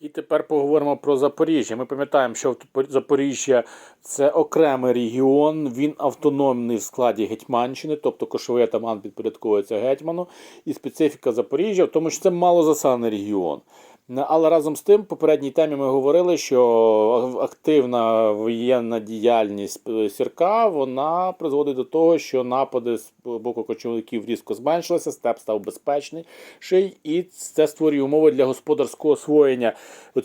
І тепер поговоримо про Запоріжжя. Ми пам'ятаємо, що Запоріжжя це окремий регіон, він автономний в складі Гетьманщини, тобто кошовий атаман підпорядковується гетьману. І специфіка Запоріжжя в тому, що це малозаселений регіон. Але разом з тим, в попередній темі ми говорили, що активна воєнна діяльність сірка вона призводить до того, що напади з боку кочовиків різко зменшилися, степ став безпечний, і це створює умови для господарського освоєння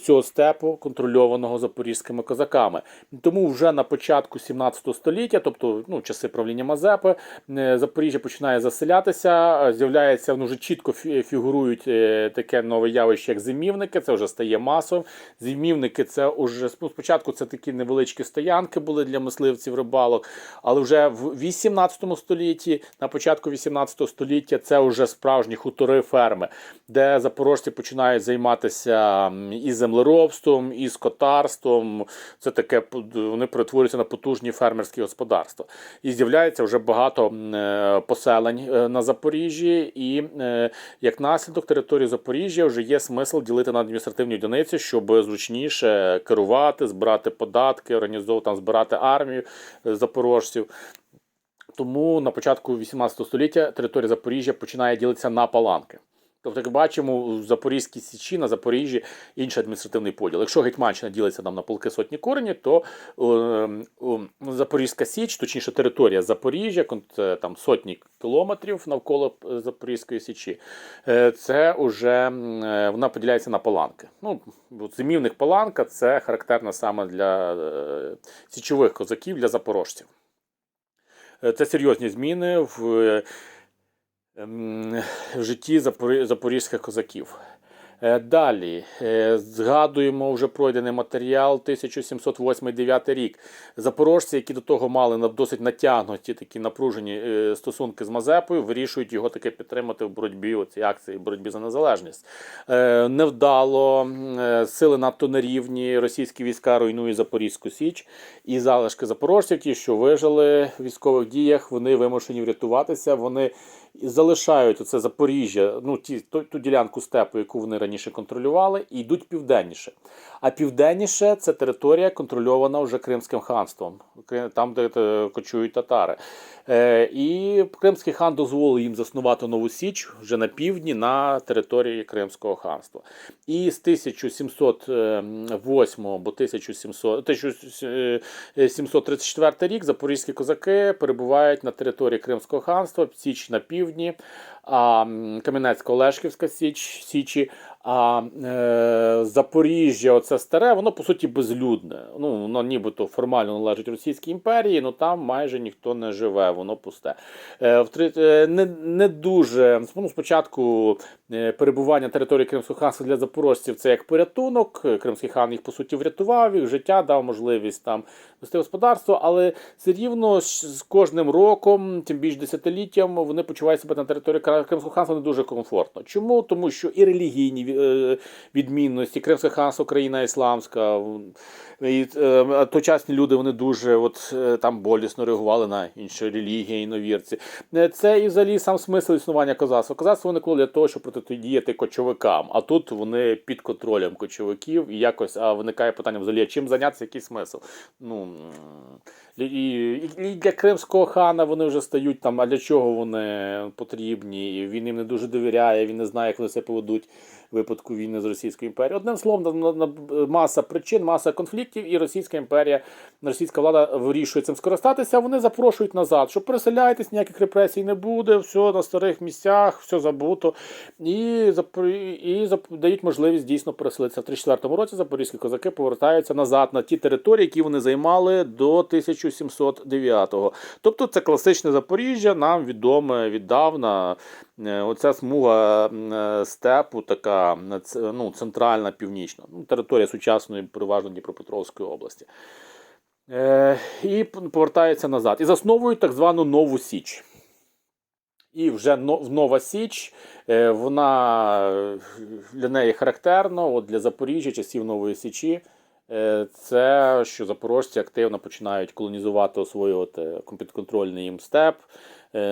цього степу, контрольованого запорізькими козаками. Тому вже на початку 17 століття, тобто ну, часи правління Мазепи, е, Запоріжжя починає заселятися, з'являється ну, вже чітко фігурують е, таке нове явище, як зимівники. Це вже стає масовим. Зимівники це вже спочатку це такі невеличкі стоянки були для мисливців рибалок, але вже в 18 столітті, на початку 18 століття, це вже справжні хутори ферми, де запорожці починають займатися і землеробством, і скотарством. Це таке вони перетворюються на потужні фермерські господарства. І з'являється вже багато е, поселень е, на Запоріжжі, і е, як наслідок території Запоріжжя вже є смисл ділити на адміністративні одиниці, щоб зручніше керувати, збирати податки, організовувати там збирати армію запорожців. Тому на початку 18 століття територія Запоріжжя починає ділитися на паланки. Тобто, як бачимо, у Запорізькій Січі на Запоріжжі інший адміністративний поділ. Якщо Гетьманщина ділиться там на полки сотні корені, то е, е, Запорізька Січ, точніше територія Запоріжжя, там сотні кілометрів навколо Запорізької Січі, е, це вже е, вона поділяється на паланки. Ну, Зимівник паланка це характерно саме для е, січових козаків, для запорожців. Е, це серйозні зміни в. Ем, в житті запорізьких козаків. Е, далі е, згадуємо вже пройдений матеріал 1708-9 рік. Запорожці, які до того мали досить натягнуті такі напружені е, стосунки з Мазепою, вирішують його таки підтримати в боротьбі у цій акції боротьбі за незалежність. Невдало сили надто на рівні російські війська руйнують Запорізьку Січ і залишки запорожців, ті, що вижили в військових діях, вони вимушені врятуватися. Вони залишають оце Запоріжжя, ну ті ту, ту ділянку степу, яку вони раніше контролювали, і йдуть південніше. А південніше це територія контрольована вже Кримським ханством, там, де кочують татари. Е, І Кримський хан дозволив їм заснувати нову Січ вже на півдні на території Кримського ханства. І з 1708 або 1700, 1734 рік запорізькі козаки перебувають на території Кримського ханства, Січ на півдні, Кам'янецько-Олешківська Січ Січі. А е, Запоріжжя, оце старе, воно по суті безлюдне. Ну, Воно нібито формально належить Російській імперії, але там майже ніхто не живе, воно пусте. Е, е, Не не дуже ну, спочатку е, перебування території Кримського ханства для запорожців це як порятунок. Кримський хан їх по суті врятував, їх життя дав можливість там вести господарство, але все рівно з кожним роком, тим більш десятиліттям, вони почувають себе на території Кримського ханства не дуже комфортно. Чому? Тому що і релігійні Е, відмінності. Кримське ханство, країна ісламська. І е, Тогочасні люди вони дуже от, е, там болісно реагували на інші релігії, іновірці. Це і взагалі сам смисл існування козацтва. Козацтво виникло для того, щоб протидіяти кочовикам. А тут вони під контролем кочовиків і якось а виникає питання взагалі, чим зайнятися, який смисл. Ну, і, і для кримського хана вони вже стають там, а для чого вони потрібні? Він їм не дуже довіряє, він не знає, як вони себе поведуть випадку війни з Російською імперією. Одним словом, маса причин, маса конфліктів, і Російська імперія, російська влада вирішує цим скористатися. Вони запрошують назад, що переселяйтесь, ніяких репресій не буде, все на старих місцях, все забуто. І і дають можливість дійсно переселитися. В 34 році запорізькі козаки повертаються назад на ті території, які вони займали до 1709-го. Тобто це класичне Запоріжжя, нам відоме віддавна. Е, оця смуга е, степу, така ну, центральна північна, ну, територія сучасної, переважно Дніпропетровської області. Е, І повертається назад. І засновують так звану Нову Січ. І вже в Нова Січ, е, вона для неї характерна, от для Запоріжжя, часів Нової Січі. Це що запорожці активно починають колонізувати освоювати підконтрольний їм степ, е,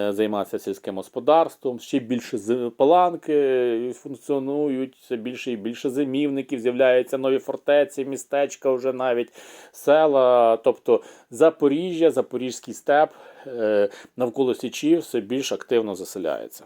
займатися сільським господарством, ще більше паланки функціонують, все більше і більше зимівників, з'являються нові фортеці, містечка, вже навіть села. Тобто Запоріжжя, Запорізький степ е, навколо Січі все більш активно заселяється.